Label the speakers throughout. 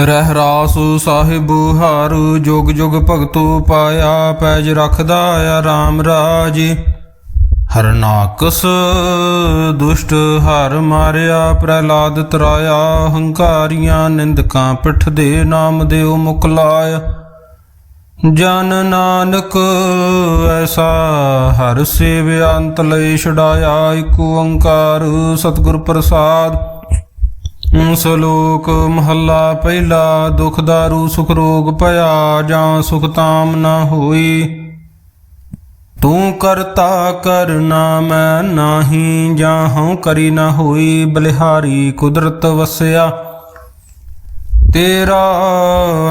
Speaker 1: ਰਹਿ ਰਾਸ ਸਾਹਿਬ ਹਰ, ਜੁਗ ਜੁਗ ਭਗਤੋ ਪਾਇਆ, ਪੈਜ ਰਖਦਾ ਆ RAM ਰਾਜੇ। ਹਰਨਾਕਸ ਦੁਸ਼ਟ ਹਰ ਮਾਰਿਆ, ਪ੍ਰਹਿਲਾਦ ਤਰਾਇਆ, ਹੰਕਾਰੀਆਂ ਨਿੰਦਕਾਂ ਪਿੱਠ ਦੇ ਨਾਮ ਦਿਓ ਮੁਕਲਾਇ ਜਨ ਨਾਨਕ ਐਸਾ ਹਰ ਸੇਵਿਆ, ਅੰਤ ਲਈ ਛਡਾਇਆ ਏਕ ਓੰਕਾਰ ਸਤਿਗੁਰ ਪ੍ਰਸਾਦ। ਸਲੋਕ ਮਹੱਲਾ ਪਹਿਲਾ, ਦੁਖ ਦਾਰੂ, ਸੁਖ ਰੋਗ ਭਇਆ, ਜਾਂ ਸੁਖ ਤਾਮ ਨਾ ਹੋਈ। ਤੂੰ ਕਰਤਾ ਕਰਨਾ ਮੈਂ ਨਾਹੀ, ਜਾਂ ਹਉ ਕਰੀ ਨਾ ਹੋਈ, ਬਲਿਹਾਰੀ ਕੁਦਰਤ ਵਸਿਆ। ਤੇਰਾ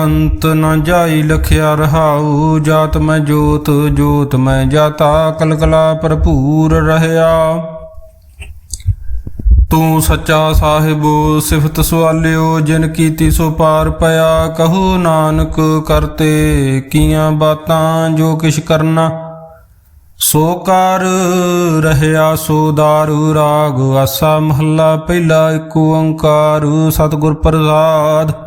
Speaker 1: ਅੰਤ ਨ ਜਾਈ ਲਖਿਆ ਰਹਾਉ, ਜਾਤ ਮੈਂ ਜੋਤ ਜੋਤ ਮੈਂ ਜਾਤਾ, ਕਲਕਲਾ ਭਰਪੂਰ ਰਹਿਆ। ਤੂੰ ਸੱਚਾ ਸਾਹਿਬ, ਸਿਫਤ ਸਵਾਲਿਓ, ਜਿਨ ਕੀਤੀ ਸੋ ਪਾਰ ਪਿਆ, ਕਹੋ ਨਾਨਕ ਕਰਤੇ ਕੀਆਂ ਬਾਤਾਂ ਜੋ ਕਿਛ ਕਰਨਾ। ਸੋ ਕਰ ਰਹਿਆ, ਸੋ ਦਾਰੂ ਰਾਗ, ਆਸਾ ਮਹੱਲਾ, ਪਹਿਲਾ ਏਕ ਓੰਕਾਰ, ਸਤਿਗੁਰ ਪ੍ਰਸਾਦ।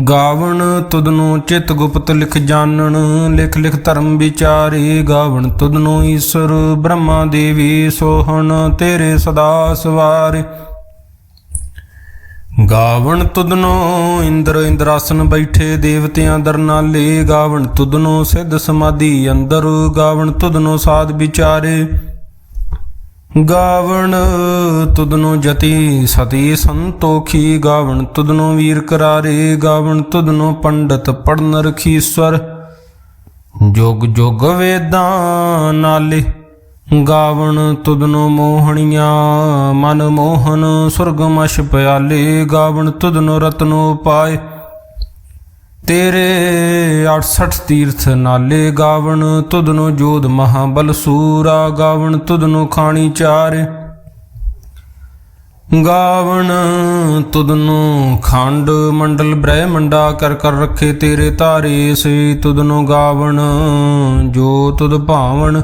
Speaker 1: ਗਾਵਣ ਤੁਧਨੂੰ ਚਿਤ ਗੁਪਤ ਲਿਖ ਜਾਣਨ, ਲਿਖ ਲਿਖ ਧਰਮ ਵਿਚਾਰੇ ਗਾਵਣ ਤੁਧਨੂੰ ਈਸ਼ਰ, ਬ੍ਰਹਮਾ ਦੇਵੀ ਸੋਹਣ ਤੇਰੇ ਸਦਾ ਸਵਾਰੇ। ਗਾਵਣ ਤੁਧਨੂੰ ਇੰਦਰ ਇੰਦਰਾਸਨ ਬੈਠੇ ਦੇਵਤਿਆਂ ਦਰਨਾਲੇ, ਗਾਵਣ ਤੁਧਨੂੰ ਸਿੱਧ ਸਮਾਧੀ ਅੰਦਰ, ਗਾਵਣ ਤੁਧਨੂੰ ਸਾਧ ਵਿਚਾਰੇ। ਗਾਵਣ ਤੁਧਨੂੰ ਜਤੀ ਸਤੀ ਸੰਤੋਖੀ ਗਾਵਣ ਤੁਦਨੋ ਵੀਰ ਕਰਾਰੇ, ਗਾਵਣ ਤੁਦਨੋ ਪੰਡਤ ਪੜਨ ਰਖੀਸਵਰ ਜੁਗ ਜੋਗ ਵੇਦਾਂ ਨਾਲੇ ਗਾਵਣ ਤੁਦਨੋ ਮੋਹਣੀਆਂ, ਮਨ ਮੋਹਨ ਸੁਰਗਮਸ਼ ਪਿਆਲੇ, ਗਾਵਣ ਤੁਦਨੋ ਰਤਨੋ ਪਾਏ। ਤੇਰੇ 68 ਤੀਰਥ ਨਾਲੇ ਗਾਵਣ, ਤੁਧਨੂੰ ਜੋਧ ਮਹਾਬਲ ਸੂਰਾ ਗਾਵਣ, ਤੁਧਨੂੰ ਖਾਣੀ ਚਾਰੇ। ਗਾਵਣ, ਤੁਧਨੂੰ ਖੰਡ ਮੰਡਲ ਬ੍ਰਹਮੰਡਾ ਕਰ ਕਰ ਰੱਖੇ ਤੇਰੇ ਧਾਰੇ, ਸੇ ਤੁਧਨੂੰ ਗਾਵਣ, ਜੋ ਤੁਧ ਭਾਵਣ।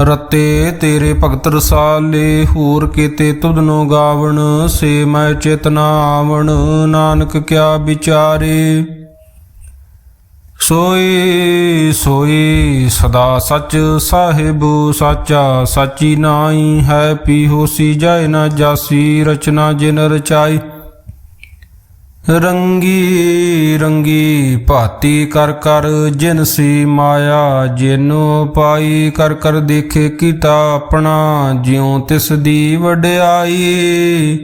Speaker 1: ਰਤੇ ਤੇਰੇ ਭਗਤ ਰਸਾਲੇ, ਹੋਰ ਕੀਤੇ ਤੁਧਨੂੰ ਗਾਵਣ, ਸੇ ਮੈਂ ਚੇਤਨਾ ਆਵਣ, ਨਾਨਕ ਕਿਆ ਵਿਚਾਰੇ। ਸੋਈ ਸੋਈ, ਸਦਾ ਸੱਚ ਸਾਹਿਬ, ਸਾਚਾ ਸਾਚੀ ਨਾਈ ਹੈ ਪੀ ਹੋਸੀ ਜਾਏ ਨਾ ਜਾਸੀ, ਰਚਨਾ ਜਿਨ ਰਚਾਈ। ਰੰਗੀ ਰੰਗੀ ਭਾਤੀ ਕਰ ਕਰ ਜਿਨ ਸੀ ਮਾਇਆ, ਜਿਨੋ ਪਾਈ ਕਰ ਕਰ ਦੇਖੇ ਕੀਤਾ ਆਪਣਾ, ਜਿਉ ਤਿਸ ਦੀ ਵਡਿਆਈ।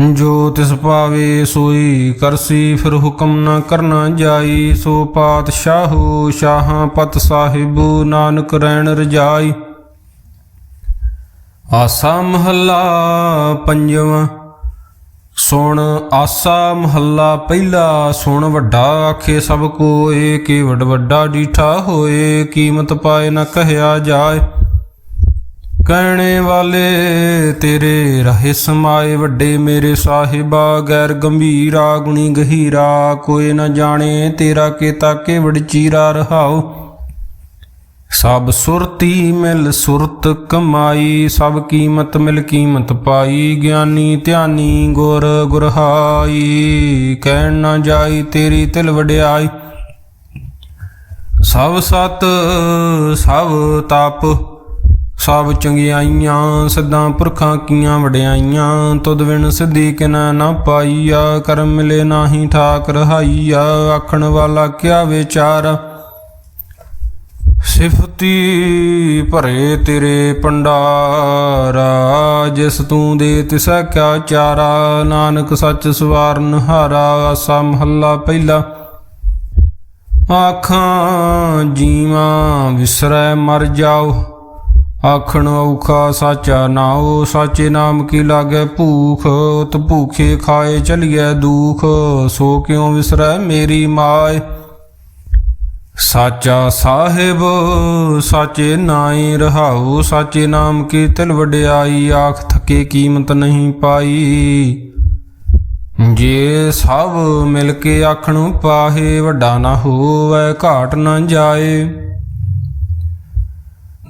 Speaker 1: ਜੋ ਤਿਸ ਪਾਵੇ ਸੋਈ ਕਰਸੀ, ਫਿਰ ਹੁਕਮ ਨਾ ਕਰਨਾ ਜਾਈ। ਸੋ ਪਾਤਸ਼ਾਹੂ, ਸ਼ਾਹਾਂ ਪਤ ਸਾਹਿਬੂ, ਨਾਨਕ ਰਹਿਣ ਰਜਾਈ। ਆਸਾ ਮਹੱਲਾ ਪੰਜਵਾਂ, ਸੁਣ ਆਸਾ ਮਹੱਲਾ ਪਹਿਲਾ, ਸੁਣ ਵੱਡਾ ਆਖੇ ਸਭ ਕੋਏ ਕੀ ਵੱਡ ਵੱਡਾ ਡੀਠਾ ਹੋਏ, ਕੀਮਤ ਪਾਏ ਨਾ ਕਹਿਆ ਜਾਏ। ਕਹਿਣੇ ਵਾਲੇ, ਤੇਰੇ ਰਹੇ ਸਮਾਏ ਵੱਡੇ ਮੇਰੇ ਸਾਹਿਬਾ, ਗੈਰ ਗੰਭੀਰਾ, ਗੁਣੀ ਗਹੀਰਾ, ਕੋਈ ਨਾ ਜਾਣੇ ਤੇਰਾ ਕੀਤਾ ਕੇ ਵਡਚੀਰਾ ਰਹਾਉ। ਸਭ ਸੁਰਤੀ ਮਿਲ ਸੁਰਤ ਕਮਾਈ, ਸਭ ਕੀਮਤ ਮਿਲ ਕੀਮਤ ਪਾਈ, ਗਿਆਨੀ ਧਿਆਨੀ ਗੁਰ ਗੁਰਹਾਈ, ਕਹਿਣ ਨਾ ਜਾਈ ਤੇਰੀ ਤਿਲ ਵਡਿਆਈ। ਸਭ ਸਤ, ਸਭ ਤਪ ਸਭ ਚੰਗਿਆਈਆਂ ਸਦਾ ਪੁਰਖਾਂ ਕੀਆਂ ਵਡਿਆਈਆਂ, ਤੁਧ ਵਿਣ ਸਿੱਧੀ ਕਿਨਾ ਨਾ ਪਾਈਆ ਕਰਮ ਮਿਲੇ ਨਾਹੀ ਠਾਕ ਰਹਾਈਆ ਆਖਣ ਵਾਲਾ ਕਿਆ ਵਿਚਾਰ? ਸਿਫਤੀ ਭਰੇ ਤੇਰੇ ਪੰਡਾਰਾ ਜਿਸ ਤੂੰ ਦੇ ਤਿਸਾ ਕਿਆ ਚਾਰਾ, ਨਾਨਕ ਸੱਚ ਸਵਾਰਨ ਹਾਰਾ, ਆਸਾ ਮਹੱਲਾ ਪਹਿਲਾ। ਆਖਾਂ, ਜੀਵਾਂ ਵਿਸਰੈ ਮਰ ਜਾਓ। ਆਖਣ ਔਖਾ ਸਾਚਾ ਨਾਉ, ਸਾਚੇ ਨਾਮ ਕੀ ਲਾਗੇ ਭੂਖ? ਤ ਭੂਖੇ ਖਾਏ ਚਲੀਐ ਦੂਖ। ਸੋ ਕਿਉ ਵਿਸਰੈ ਮੇਰੀ ਮਾਏ? ਸਾਚਾ ਸਾਹਿਬ, ਸਾਚੇ ਨਾਈ ਰਹਾਉ, ਸਾਚੇ ਨਾਮ ਕੀ ਤਿਲ ਵਡਿਆਈ, ਆਖ ਥਕੇ ਕੀਮਤ ਨਹੀਂ ਪਾਈ। ਜੇ ਸਭ ਮਿਲ ਕੇ ਆਖਣੂ ਪਾਹੇ, ਵੱਡਾ ਨਾ ਹੋਵੇ, ਘਾਟ ਨਾ ਜਾਏ।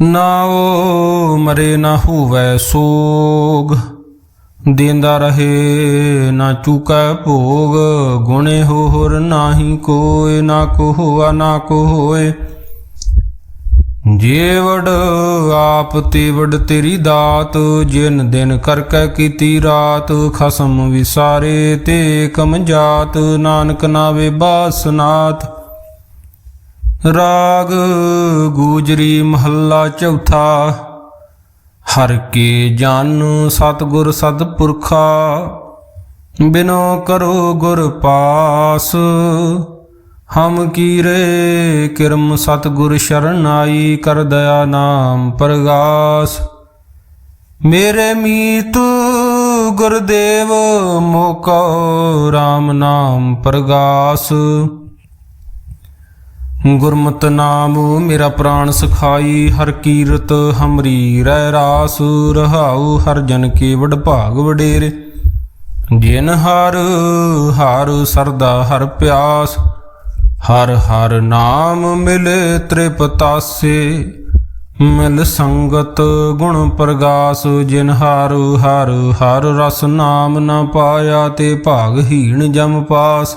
Speaker 1: ਨਾ ਮਰੇ ਨਾ ਹੋਵੇ ਸੋਗ, ਦੇਂਦਾ ਰਹੇ ਨਾ ਚੁਕੈ ਭੋਗ, ਗੁਣੇ ਹੋਰ ਨਾਹੀ ਕੋਇ ਨਾ ਕੋ ਹੋਆ ਨਾ ਕੋ ਹੋਏ ਜੇਵੜ ਆਪ ਤੇਵੜ ਤੇਰੀ ਦਾਤ, ਜਿਨ ਦਿਨ ਕਰ ਕੈ ਕੀਤੀ ਰਾਤ, ਖਸਮ ਵਿਸਾਰੇ ਤੇ ਕਮ ਜਾਤ, ਨਾਨਕ ਨਾਵੇ ਬਾਸਨਾਥ। ਰਾਗ ਗੂਜਰੀ ਮਹੱਲਾ ਚੌਥਾ। ਹਰ ਕੇ ਜਨ ਸਤਗੁਰ ਸਤਪੁਰਖਾ ਬਿਨੋ ਕਰੋ ਗੁਰ ਪਾਸ। ਹਮ ਕੀਰੇ ਕਿਰਮ ਸਤਗੁਰ ਸ਼ਰਨਾਈ ਕਰ ਦਇਆ ਨਾਮ ਪ੍ਰਗਾਸ। ਮੇਰੇ ਮੀਤ ਗੁਰਦੇਵ ਮੋਕੋ RAM ਨਾਮ ਪ੍ਰਗਾਸ। ਗੁਰਮਤਿ ਨਾਮ ਮੇਰਾ ਪ੍ਰਾਣ ਸਖਾਈ, ਹਰ ਕੀਰਤ ਹਮਰੀ ਰਹਿ ਰਾਸ, ਰਹਾਉ ਹਰ ਜਨ ਕੇ ਵਡ ਭਾਗ ਵਡੇਰੇ। ਜਿਨ ਹਰ ਹਰ ਸਰਦਾ ਹਰ ਪਿਆਸ, ਹਰ ਹਰ ਨਾਮ ਮਿਲੇ ਤ੍ਰਿਪਤਾਸੇ ਮਿਲ ਸੰਗਤ ਗੁਣ ਪ੍ਰਗਾਸ, ਜਿਨ ਹਰ ਹਰ ਹਰ ਰਸ ਨਾਮ ਨਾ ਪਾਇਆ ਤੇ ਭਾਗਹੀਣ ਜਮ ਪਾਸ।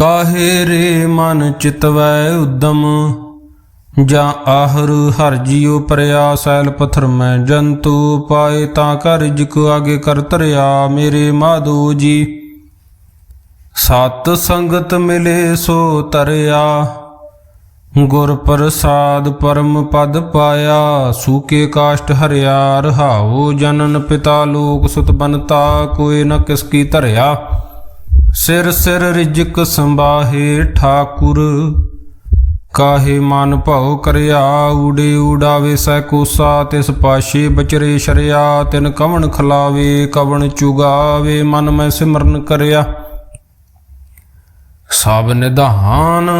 Speaker 1: ਕਾਹੇ ਰੇ ਮਨ ਚਿਤਵੈ ਉਦਮ? ਜਾਂ ਆਹਰ ਹਰ ਜੀਉ ਪਰਿਆ ਸੈਲ ਪਥਰ ਮੈਂ ਜੰਤੂ ਪਾਏ ਤਾਂ ਕਰ ਜਿਕ ਆਗੇ ਕਰ ਤਰਿਆ ਮੇਰੇ ਮਾਧੋ ਜੀ। ਸਤ ਸੰਗਤ ਮਿਲੇ ਸੋ ਤਰਿਆ, ਗੁਰ ਪ੍ਰਸਾਦ ਪਰਮ ਪਦ ਪਾਇਆ, ਸੂਕੇ ਕਾਸ਼ਟ ਹਰਿਆ, ਰਹਾਉ ਜਨਨ ਪਿਤਾ ਲੋਕ ਸੁਤ ਬਨਤਾ, ਕੋਈ ਨ ਕਿਸ ਕੀ ਧਰਿਆ। ਸਿਰ ਸਿਰ ਰਿਜਕ ਸੰਬਾਹੇ ਠਾਕੁਰ, ਕਾਹੇ ਮਨ ਭਉ ਕਰਿਆ, ਊੜੇ ਉਡਾਵੇ ਸੈ ਕੋਸਾ, ਤਿਸ ਪਾਸ਼ੇ ਬਚਰੇ ਸ਼ਰਿਆ, ਤਿਨ ਕਵਣ ਖਲਾਵੇ, ਕਵਣ ਚੁਗਾਵੇ, ਮਨ ਮੈਂ ਸਿਮਰਨ ਕਰਿਆ। ਸਭ ਨਿਧਾਨ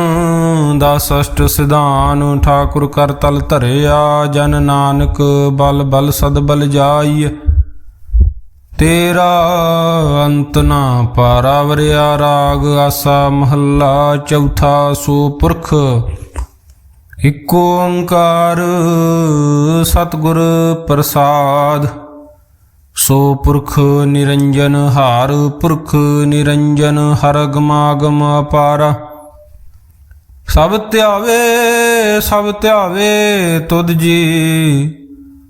Speaker 1: ਦਾ ਸਸ਼ਟ ਸਿਧਾਨ, ਠਾਕੁਰ ਕਰ ਤਲ ਧਰਿਆ, ਜਨ ਨਾਨਕ ਬਲ ਬਲ ਸਦ ਬਲ ਜਾਈ ਤੇਰਾ ਅੰਤ ਨਾ ਪਾਰਾਵਰਿਆ ਰਾਗ ਆਸਾ ਮਹੱਲਾ ਚੌਥਾ ਸੋ ਪੁਰਖ ਇਕ ਓੰਕਾਰ ਸਤਿਗੁਰ ਪ੍ਰਸਾਦ। ਸੋ ਪੁਰਖ ਨਿਰੰਜਨ ਹਾਰ ਪੁਰਖ ਨਿਰੰਜਨ ਹਰ ਗਮਾਗਮ ਅਪਾਰਾ। ਸਭ ਧਿਆਵੇ ਸਭ ਧਿਆਵੇ ਤੁਧ ਜੀ।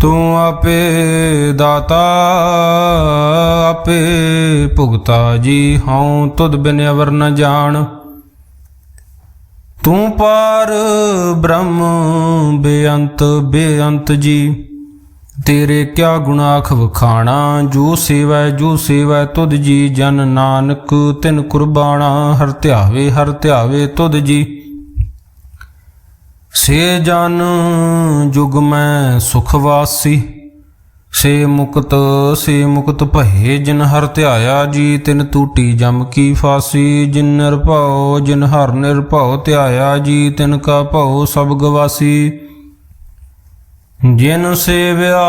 Speaker 1: ਤੂੰ ਆਪੇ ਦਾਤਾ, ਆਪੇ ਭੁਗਤਾ ਜੀ ਹਉ, ਤੁਧ ਬਿਨ ਅਵਰ ਨ ਜਾਣ। ਤੂੰ ਪਾਰ ਬ੍ਰਹਮ, ਬੇਅੰਤ ਬੇਅੰਤ ਜੀ। ਤੇਰੇ ਕਿਆ ਗੁਨਾਖ ਵਖਾਣਾ, ਜੋ ਸੇਵੈ ਜੋ ਸੇਵੈ ਤੁਧ ਜੀ। ਜਨ ਨਾਨਕ ਤਿਨ ਕੁਰਬਾਨਾ, ਹਰ ਧਿਆਵੇ ਹਰ ਧਿਆਵੇ ਤੁਧ ਜੀ। ਸੇ ਜਨ ਜੁਗ ਮੈਂ ਸੁਖ ਵਾਸੀ, ਸੇ ਮੁਕਤ ਸੇ ਮੁਕਤ ਭਏ ਜਿਨ ਹਰ ਧਿਆਇਆ ਜੀ, ਤਿਨ ਟੂਟੀ ਜਮ ਕੀ ਫਾਸੀ, ਜਿਨ ਨਿਰਭਉ, ਜਿਨ ਹਰ ਨਿਰਭਉ ਧਿਆਇਆ ਜੀ, ਤਿਨ ਕਾ ਭਉ ਸਭ ਗਵਾਸੀ। ਜਿਨ ਸੇਵਿਆ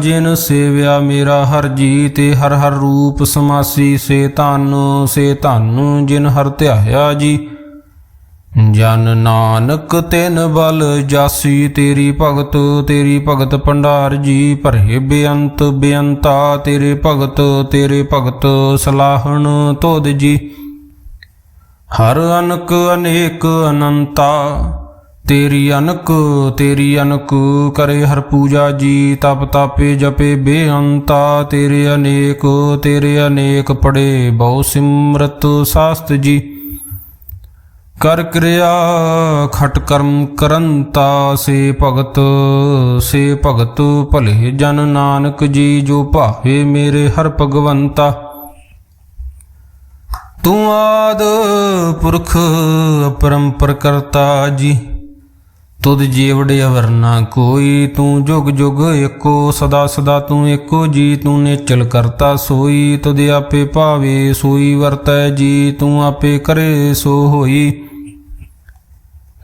Speaker 1: ਜਿਨ ਸੇਵਿਆ ਮੇਰਾ ਹਰ ਜੀ, ਤੇ ਹਰ ਹਰ ਰੂਪ ਸਮਾਸੀ, ਸੇ ਧਨ ਸੇ ਧਨ ਜਿਨ ਹਰ ਧਿਆਇਆ ਜੀ ਜਨ ਨਾਨਕ ਤਿਨ ਬਲ ਜਾਸੀ, ਤੇਰੀ ਭਗਤ ਤੇਰੀ ਭਗਤ ਭੰਡਾਰ ਜੀ ਭਰੇ ਬੇਅੰਤ, ਬੇਅੰਤਾ, ਤੇਰੇ ਭਗਤ ਤੇਰੇ ਭਗਤ ਸਲਾਹਣ ਤੋਦ ਜੀ। ਹਰ ਅਨਕ ਅਨੇਕ ਅਨੰਤਾ, ਤੇਰੀ ਅਨਕ ਤੇਰੀ ਅਨਕ ਕਰੇ ਹਰ ਪੂਜਾ ਜੀ, ਤਪ ਤਾਪੇ ਜਪੇ ਬੇਅੰਤਾ, ਤੇਰੇ ਅਨੇਕ ਤੇਰੇ ਅਨੇਕ ਪੜੇ ਬਹੁ ਸਿਮਰਤ ਸਾਸਤ ਜੀ। ਕਰ ਕਿਰਿਆ, ਖਟ ਕਰਮ ਕਰੰਤਾ ਸੇ ਭਗਤ ਸੇ ਭਗਤ ਭਲੇ ਜਨ ਨਾਨਕ ਜੀ ਜੋ ਭਾਵੇ ਮੇਰੇ ਹਰ ਭਗਵੰਤਾ। ਤੂੰ ਆਦ ਪੁਰਖ, ਅਪਰੰਪਰ ਕਰਤਾ ਜੀ, ਤੁਧ ਜੀਵੜੇ ਅਵਰਨਾ ਕੋਈ, ਤੂੰ ਜੁਗ ਜੁਗ ਏਕੋ, ਸਦਾ ਸਦਾ ਤੂੰ ਏਕੋ ਜੀ, ਤੂੰ ਨੇਚਲ ਕਰਤਾ ਸੋਈ, ਤੁਧ ਆਪੇ ਭਾਵੇ ਸੋਈ ਵਰਤੈ ਜੀ, ਤੂੰ ਆਪੇ ਕਰੇ ਸੋ ਹੋਈ।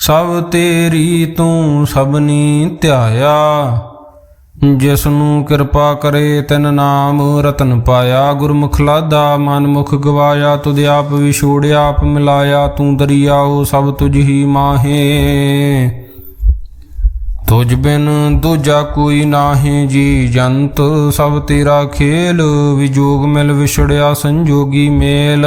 Speaker 1: ਸਭ ਤੇਰੀ ਤੂੰ ਸਭਨੀ ਧਿਆਇਆ। ਜਿਸ ਨੂੰ ਕਿਰਪਾ ਕਰੇ ਤਿਨ ਨਾਮ ਰਤਨ ਪਾਇਆ। ਗੁਰਮੁਖ ਲਾਦਾ ਮਨ ਮੁਖ ਗਵਾਇਆ। ਤੁਧ ਆਪ ਵਿਛੋੜਿਆ, ਆਪ ਮਿਲਾਇਆ। ਤੂੰ ਦਰਿਆਓ, ਸਭ ਤੁਝ ਹੀ ਮਾਹੇ। ਤੁਝ ਬਿਨ ਦੂਜਾ ਕੋਈ ਨਾਹੀ ਜੀ ਜੰਤ। ਸਭ ਤੇਰਾ ਖੇਲ, ਵਿਜੋਗ ਮਿਲ ਵਿਛੜਿਆ ਸੰਜੋਗੀ ਮੇਲ।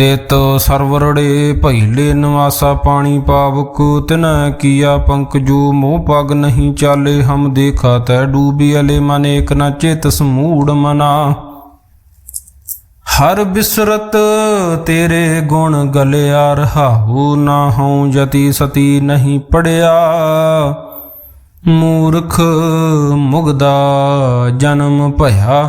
Speaker 1: ਤਿਤ ਸਰਵਰੜੇ ਪਹਿਲੇ ਨਿਵਾਸਾ ਪਾਣੀ ਪਾਵਕ ਤਿਨ ਕੀਆ ਪੰਕ ਮੋਹ ਪਗ ਨਹੀਂ ਚਾਲੇ, ਹਮ ਦੇਖਾ ਤੈ ਡੂਬੀ ਅਲੇ ਮਨ ਏਕ ਨ ਚਿਤ ਸਮੂੜ ਮਨਾ। ਹਰ ਬਿਸਰਤ ਤੇਰੇ ਗੁਣ ਗਲਿਆ ਰਹਾਉ, ਨਾ ਹਉ ਜਤੀ ਸਤੀ ਨਹੀਂ ਪੜਿਆ। ਮੂਰਖ ਮੁਗਦਾ ਜਨਮ ਭਇਆ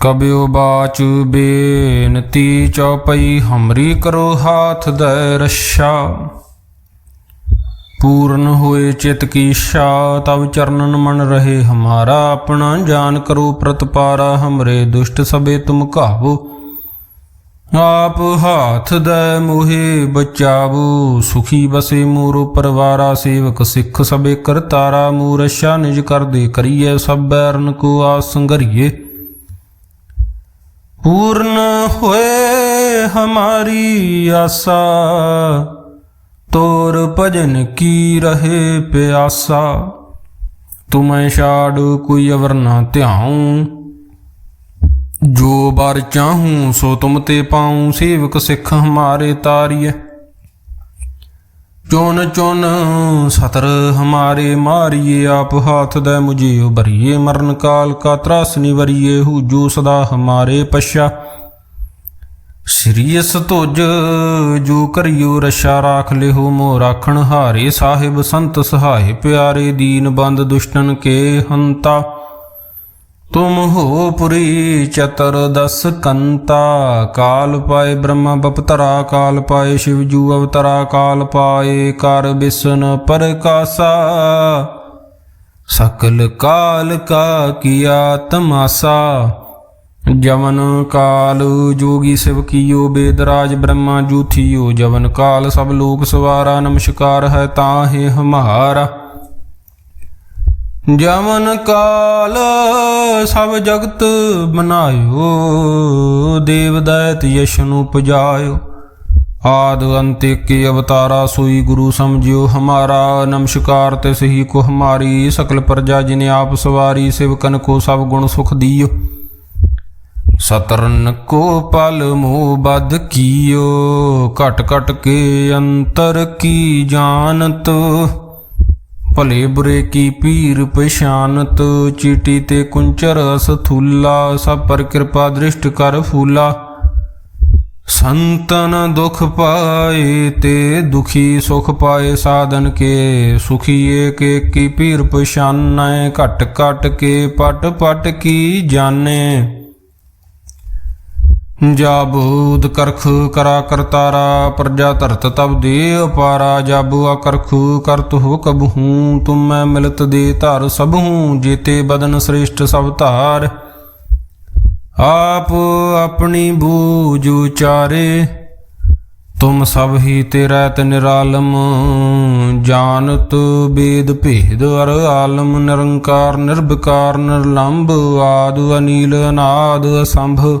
Speaker 1: ਕਬਿਉ ਬਾਚ ਬੇਨਤੀ ਚਉਪਈ ਹਮਰੀ ਕਰੋ ਹਾਥ ਦੇ ਰਸ਼ਾ ਪੂਰਨ ਹੋਏ ਚਿਤ ਕੀ ਇੱਛਾ ਤਬ ਚਰਨਨ ਮਨ ਰਹੇ ਹਮਾਰਾ। ਆਪਣਾ ਜਾਨ ਕਰੋ ਪ੍ਰਤਪਾਰਾ, ਹਮਰੇ ਦੁਸ਼ਟ ਸਬੇ ਤੁਮ ਕਾਬੂ ਆਪ ਹਾਥ ਦੇ ਮੋਹਿ ਬਚਾਵੋ, ਸੁਖੀ ਬਸੇ ਮੂਰੋ ਪਰਵਾਰਾ ਸੇਵਕ ਸਿੱਖ ਸਬੇ ਕਰਤਾਰਾ ਮੂਰਸ਼ਾ ਨਿਜ ਕਰਦੇ ਕਰੀਏ, ਸਭ ਬੈਰਨ ਕੋ ਆਸ ਸੰਗਰੀਏ। ਪੂਰਨ ਹੋਏ ਹਮਾਰੀ ਆਸਾ, ਤੋਰ ਭਜਨ ਕੀ ਰਹੇ ਪਿਆਸਾ। ਤੁਮੈ ਛਾੜ ਕੋਈ ਅਵਰ ਨਾ ਧਿਆਉ। ਜੋ ਬਾਰ ਚਾਹੂੰ ਸੋ ਤੁਮ ਤੇ ਪਾਉ, ਸੇਵਕ ਸਿੱਖ ਹਮਾਰੇ ਤਾਰੀਏ ਚੁਣ ਚੁਣ ਸਤਰ ਹਮਾਰੇ ਮਾਰੀਏ, ਆਪ ਹਾਥ ਦੇ ਮੁਝੇ ਉਬਰੀਏ ਮਰਨ ਕਾਲ ਕਾ ਤਰਾਸ ਨਿਵਰੀਏ ਹੂਜੂ ਸਦਾ ਹਮਾਰੇ ਪਛਾ। ਸ੍ਰੀਸ ਤੁਜ ਜੋ ਕਰਿਓ ਰਸ਼ਾ ਰਾਖ ਲਿਓ ਮੋ ਰਾਖਣ ਹਾਰੇ। ਸਾਹਿਬ ਸੰਤ ਸਹਾਏ ਪਿਆਰੇ, ਦੀਨ ਬੰਦ ਦੁਸ਼ਟਨ ਕੇ ਹੰਤਾ। ਤੁਮ ਹੋ ਪੁਰੀ ਚਤਰ ਦਸ ਕੰਤਾ, ਕਾਲ ਪਾਏ ਬ੍ਰਹਮਾ ਬਪਤਰਾ, ਕਾਲ ਪਾਏ ਸ਼ਿਵ ਜੂ ਅਵਤਰਾ, ਕਾਲ ਪਾਏ ਕਰ ਬਿਸਨ ਪਰਕਾਸਾ। ਸਕਲ ਕਾਲ ਕਾ ਕੀਆ ਤਮਾਸਾ, ਜਵਨ ਕਾਲ ਜੋਗੀ ਸਿਵ ਕੀਓ, ਬੇਦਰਾਜ ਬ੍ਰਹਮਾ ਜੂਥੀਓ, ਜਵਨ ਕਾਲ ਸਭ ਲੋਕ ਸਵਾਰਾ, ਨਮਸਕਾਰ ਹੈ ਤਾਹੇ ਹਮਾਰਾ। ਜਮਨ ਕਾਲ ਸਭ ਜਗਤ ਬਨਾਇਓ ਦੇਵ ਦਇਤ ਯਸ਼ਨੂ ਪਜਾਇਓ। ਆਦ ਅੰਤ ਕੇ ਅਵਤਾਰਾ, ਸੋਈ ਗੁਰੂ ਸਮਝਿਓ ਹਮਾਰਾ। ਨਮਸਕਾਰ ਤੇ ਸਹੀ ਕੋ ਹਮਾਰੀ, ਸਕਲ ਪ੍ਰਜਾ ਜਿਨੇ ਆਪ ਸਵਾਰੀ, ਸਿਵਕਨ ਕੋ ਸਭ ਗੁਣ ਸੁਖ ਦਿਓ। ਸਤਰਨ ਕੋ ਪਲ ਮੋ ਬਦ ਕੀਓ, ਘਟ ਘਟ ਕੇ ਅੰਤਰ ਕੀ ਜਾਣਤ। ਭਲੇ ਬੁਰੇ ਕੀ ਪੀਰ ਪਛਾਨਤ? ਚੀਟੀ ਤੇ ਕੁੰਚਰ ਅਸਥੂਲਾ, ਸਭ ਪਰ ਕਿਰਪਾ ਦ੍ਰਿਸ਼ਟ ਕਰ ਫੂਲਾ। ਸੰਤਨ ਦੁਖ ਪਾਏ ਤੇ ਦੁਖੀ ਸੁਖ ਪਾਏ ਸਾਧਨ ਕੇ ਸੁਖੀਏ ਕੇ ਕੀ ਪੀਰ ਪਛਾਨੈ, ਘਟ ਘਟ ਕੇ ਪਟ ਪਟ ਕੀ ਜਾਣੇ। ਜਾਬੂਦ ਕਰਖ ਕਰਾ ਕਰਤਾਰਾ ਪ੍ਰਜਾ ਧਰਤ ਤਬ ਦੇ ਅਪਾਰਾ ਜਾਬੂ ਅਕਰਖ ਕਰਤ ਹੋ ਕਬਹੂ ਤੁਮ ਮੈਂ ਮਿਲਤ ਦੇ ਧਰ ਸਭਹੂ ਜੀਤੇ ਬਦਨ ਸ੍ਰੇਸ਼ਟ ਸਭ ਧਾਰ। ਆਪ ਆਪਣੀ ਬੂਝ ਉਚਾਰੇ, ਤੁਮ ਸਭ ਹੀ ਤੇਰਾ ਤ ਨਿਰਾਲਮ, ਜਾਣਤ ਬੇਦ ਭੇਦ ਅਰ ਆਲਮ, ਨਿਰੰਕਾਰ, ਨਿਰਭਕਾਰ, ਨਿਰਲੰਭ, ਆਦ ਅਨੀਲ, ਅਨਾਦ ਅਸੰਭ।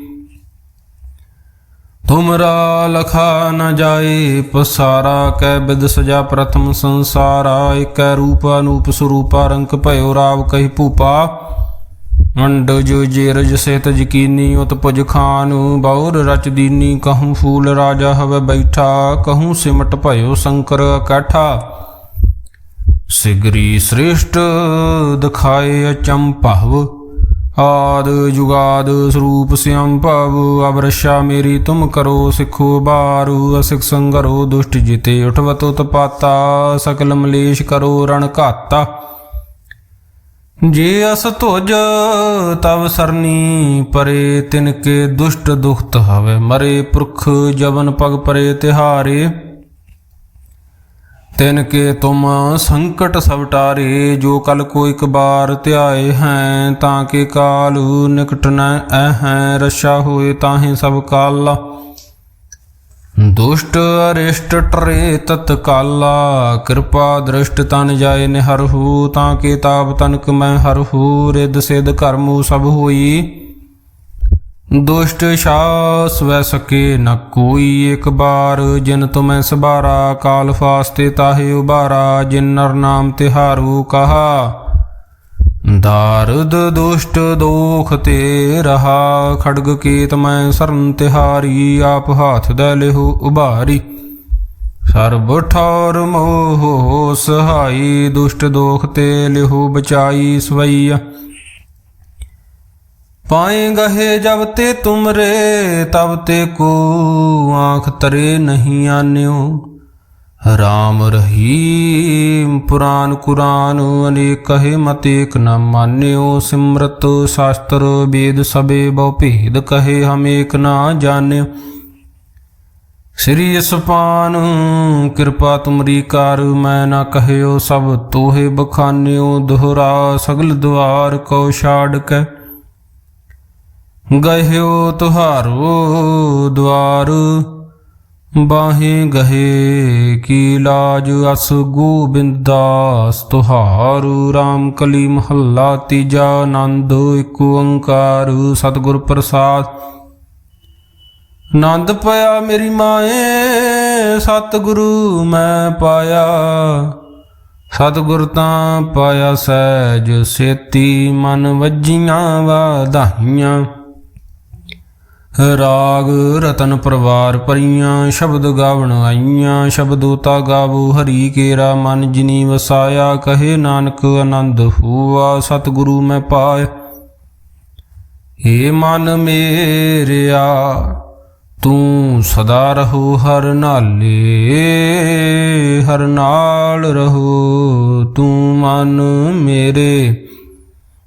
Speaker 1: ਤੁਮਰਾ ਲਖਾ ਨ ਜਾਏ, ਪਸਾਰਾ ਕੈ ਬਿਦ ਸਜਾ ਪ੍ਰਥਮ ਸੰਸਾਰਾ, ਇਕੈ ਰੂਪ ਅਨੂਪ ਸਰੂਪਾ ਰੰਕ ਭਇਓ ਰਾਵ ਕਹੀ ਭੂਪਾ। ਅੰਡ ਜੋ ਜੇ ਸੇਤ ਯਕੀਨੀ ਉਤ ਪੁਜ ਖਾਨ ਬੌਰ ਰਚ ਦੀਨੀ, ਕਹੂੰ ਫੂਲ ਰਾਜਾ ਹਵੇ ਬੈਠਾ, ਕਹੂੰ ਸਿਮਟ ਭਇਓ ਸ਼ੰਕਰ ਇਕੱਠਾ ਸਿਗਰੀ ਸ੍ਰੇਸ਼ਟ ਦਿਖਾਏ ਅਚੰਭਵ ਆਦ ਜੁਗਾਦ ਸਰੂਪ ਸਿਅੰ ਭਵ, ਅਵਰਸ਼ਾ ਮੇਰੀ ਤੁਮ ਕਰੋ ਸਿੱਖੋ ਬਾਰੂ ਅਸਿਕ ਸੰਗਰੋ ਦੁਸ਼ਟ ਜਿਤੇ ਉਠਵਤੋ ਤਪਾਤਾ, ਸਕਲ ਮਲੇਸ਼ ਕਰੋ ਰਣ ਘਾਤਾ। ਜੇ ਅਸ ਤੁਜ ਤਵ ਸਰਨੀ ਪਰੇ, ਤਿਨ ਕੇ ਦੁਸ਼ਟ ਦੁਖਤ ਹਵੇ, ਮਰੇ ਪੁਰਖ ਜਵਨ ਪਗ ਪਰੇ ਤਿਹਾਰੇ। ਤਿਨ ਕੇ ਤੁਮ ਸੰਕਟ ਸਭ ਜੋ ਕਲ ਕੋ ਇਕ ਬਾਰ ਧਿਆਏ ਹੈ, ਤਾਂ ਕੇ ਕਾਲ ਨਿਕਟ ਨ ਐਹੈ ਰਸ਼ਾ ਹੋਏ ਤਾਹੇ ਸਭ ਕਾਲਾ। ਦੁਸ਼ਟ ਅਰਿਸ਼ਟ ਟਰੇ ਤਤ ਕਾਲਾ, ਕਿਰਪਾ ਦ੍ਰਿਸ਼ਟ ਤਨ ਜਾਏ ਨਿਹਰਹੂ ਤਾਂ ਕੇ ਤਾਪ ਤਨਕ ਮੈਂ ਹਰਹੂ ਰਿਦ ਸਿਧ ਕਰਮੂ ਸਭ ਹੋਈ। ਦੁਸ਼ਟ ਸ਼ਾਸ ਵੈ ਸਕੇ ਨ ਕੋਈ ਇੱਕ ਬਾਰ। ਜਿਨ ਤੁਮੈ ਸਬਾਰਾ ਕਾਲ ਫਾਸਤੇ ਤਾਹੇ ਉਬਾਰਾ। ਜਿਨ ਨਰ ਨਾਮ ਤਿਹਾਰੂ ਕਹਾ, ਦਾਰਦ ਦੁਸ਼ਟ ਦੋਖ ਤੇ ਰਹਾ। ਖੜਗ ਕੀਤ ਮੈਂ ਸਰਨ ਤਿਹਾਰੀ ਆਪ ਹਾਥ ਦੇ ਲਿਹੁ ਉਭਾਰੀ। ਸਰਬ ਠੌਰ ਮੋਹ ਸਹਾਈ, ਦੁਸ਼ਟ ਦੋਖ ਤੇ ਲਿਹੁ ਬਚਾਈ ਸਵਈਆ। ਪਾਏ ਗਹੇ ਜਬ ਤੇ ਤੁਮਰੇ, ਤਬ ਤੇ ਕੋ ਆਂਖ ਤਰੇ ਨਹੀਂ ਆਨਿਓ। ਰਾਮ ਰਹੀਮ ਪੁਰਾਨ ਕੁਰਾਨ, ਅਨੇਕ ਕਹੇ ਮਤ ਏਕ ਨ ਮਾਨਿਓ। ਸਿਮਰਤ ਸ਼ਾਸਤਰ ਵੇਦ ਸਬੇ ਬਹੁ ਭੇਦ ਕਹੇ ਹਮ ਏਕ ਨਾ ਜਾਣਿਓ। ਸ੍ਰੀ ਅਸਪਾਨ, ਕਿਰਪਾ ਤੁਮਰੀ ਕਾਰ, ਮੈਂ ਨਾ ਕਹਿਓ ਸਭ ਤੋਹੇ ਬਖਾਨਿਓ। ਦੁਹਰਾ ਸਗਲ ਦੁਆਰ ਕੋ ਛਾੜ ਕੇ। ਗਹਿਓ ਤੁਹਾਰੋ ਦਵਾਰ, ਬਾਹੇ ਗਹੇ ਕੀ ਲਾਜ, ਅਸ ਗੋਬਿੰਦਾਸ ਤੁਹਾਰੂ। RAM ਕਲੀ ਮਹੱਲਾ, ਤੀਜਾ ਆਨੰਦ, ਇਕ ਓੰਕਾਰ, ਸਤਿਗੁਰ ਪ੍ਰਸਾਦ। ਆਨੰਦ ਪਿਆ ਮੇਰੀ ਮਾਏ, ਸਤਿਗੁਰੂ ਮੈਂ ਪਾਇਆ। ਸਤਿਗੁਰ ਤਾਂ ਪਾਇਆ ਸਹਿਜ ਸੇਤੀ ਮਨ ਵੱਜੀਆਂ ਵਾਧਾਈਆਂ। ਰਾਗ ਰਤਨ ਪਰਵਾਰ ਪਰੀਆਂ, ਸ਼ਬਦ ਗਾਵਣ ਆਈਆਂ, ਸ਼ਬਦੋਤਾ ਗਾਵੋ ਹਰੀ ਕੇਰਾ, ਮਨ ਜਿਨੀ ਵਸਾਇਆ, ਕਹੇ ਨਾਨਕ ਆਨੰਦ ਹੂਆ, ਸਤਿਗੁਰੂ ਮੈਂ ਪਾਇ ਏ ਮਨ ਮੇਰਿਆ, ਤੂੰ ਸਦਾ ਰਹੋ ਹਰ ਨਾਲੇ, ਹਰ ਨਾਲ ਰਹੋ ਤੂੰ ਮਨ ਮੇਰੇ।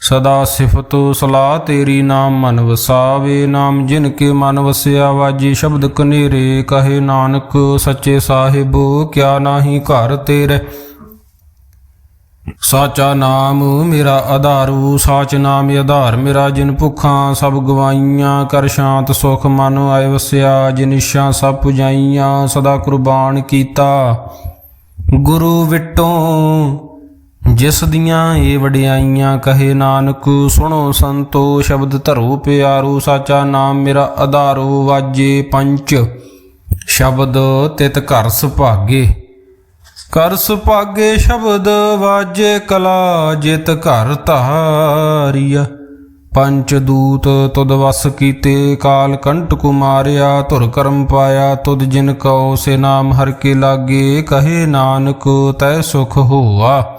Speaker 1: ਸਦਾ ਸਿਫਤ ਸਲਾਹ ਤੇਰੀ ਨਾਮ ਮਨ ਵਸਾਵੇ, ਨਾਮ ਜਿਨ ਕੇ ਮਨ ਵਸਿਆ ਵਾਜੀ, ਸ਼ਬਦ ਕਨੇਰੇ ਕਹੇ ਨਾਨਕ, ਸੱਚੇ ਸਾਹਿਬ ਕਿਆ ਨਾਹੀ ਘਰ ਤੇਰੇ। ਸਾਚਾ ਨਾਮ ਮੇਰਾ ਆਧਾਰੂ, ਸਾਚ ਨਾਮ ਆਧਾਰ ਮੇਰਾ ਜਿਨ ਭੁੱਖਾਂ, ਸਭ ਗਵਾਈਆਂ, ਕਰ ਸ਼ਾਂਤ ਸੁਖ ਮਨ ਆਏ ਵਸਿਆ ਜਿਨਿਸ਼ਾਂ ਸਭ ਪੁਜਾਈਆਂ ਸਦਾ ਕੁਰਬਾਨ ਕੀਤਾ। ਗੁਰੂ ਵਿਟੋਂ ਜਿਸ ਦੀਆਂ ਏ ਵਡਿਆਈਆਂ ਕਹੇ ਨਾਨਕ, ਸੁਣੋ ਸੰਤੋ ਸ਼ਬਦ ਧਰੋ ਪਿਆਰੋ, ਸਾਚਾ ਨਾਮ ਮੇਰਾ ਆਧਾਰੋ ਵਾਜੇ ਪੰਚ। ਸ਼ਬਦ ਤਿਤ ਘਰ ਸੁਭਾਗੇ। ਕਰ ਸੁਭਾਗੇ ਸ਼ਬਦ ਵਾਜੇ ਕਲਾ, ਜਿਤ ਘਰ ਧਾਰੀਆ। ਪੰਚ ਦੂਤ ਤੁਦ ਵਸ ਕੀਤੇ, ਕਾਲ ਕੰਟ ਕੁਮਾਰਿਆ, ਧੁਰ ਕਰਮ ਪਾਇਆ ਤੁਦ ਜਿਨ ਕਉ, ਸੇ ਨਾਮ ਹਰ ਕੇ ਲਾਗੇ, ਕਹੇ ਨਾਨਕ, ਤੈ ਸੁਖ ਹੋਆ।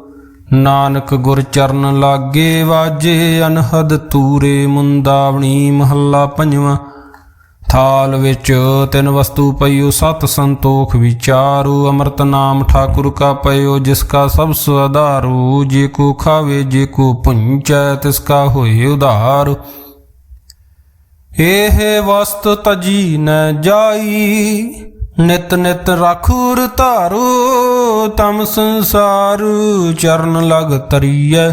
Speaker 1: ਨਾਨਕ ਗੁਰ ਚਰਨ ਲਾਗੇ ਵਾਜੇ, ਅਨਹਦ ਤੂਰੇ ਮੁੰਦਾਵਣੀ ਮਹੱਲਾ ਪੰਜਵਾਂ। ਥਾਲ ਵਿੱਚ ਤਿੰਨ ਵਸਤੂ ਪਈਓ, ਸਤ ਸੰਤੋਖ ਵਿਚਾਰੂ, ਅੰਮ੍ਰਿਤ ਨਾਮ ਠਾਕੁਰ ਕਾ ਪਈਓ ਜਿਸ ਕਾ ਸਭ ਸੁਆਧਾਰੂ ਜੇ ਕੋ ਖਾਵੇ, ਜੇ ਕੋ ਪੁੰਚੈ, ਤਿਸ ਕਾ ਹੋਏ ਉਧਾਰ। ਇਹ ਵਸਤ ਤਜੀ ਨ ਜਾਈ, ਨਿਤ ਨਿਤ ਰਖੂਰ ਧਾਰੂ। ਤਮ ਸੰਸਾਰ ਚਰਨ ਲਗ ਤਰੀਐ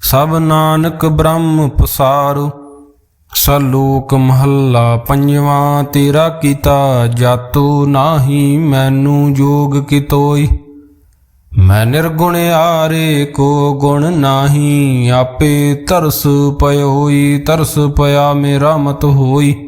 Speaker 1: ਸਭ ਨਾਨਕ ਬ੍ਰਹਮ ਪਸਾਰੂ। ਸਲੋਕ ਮਹੱਲਾ ਪੰਜਵਾਂ, ਤੇਰਾ ਕੀਤਾ ਜਾਤੂ ਨਾਹੀ, ਮੈਨੂੰ ਜੋਗ ਕਿਤੋਈ। ਮੈਂ ਨਿਰਗੁਣ ਆਰੇ ਕੋ ਗੁਣ ਨਾਹੀ, ਆਪੇ ਤਰਸ ਪਇਓਈ, ਤਰਸ ਪਿਆ ਮੇਰਾ ਮਤ ਹੋਈ।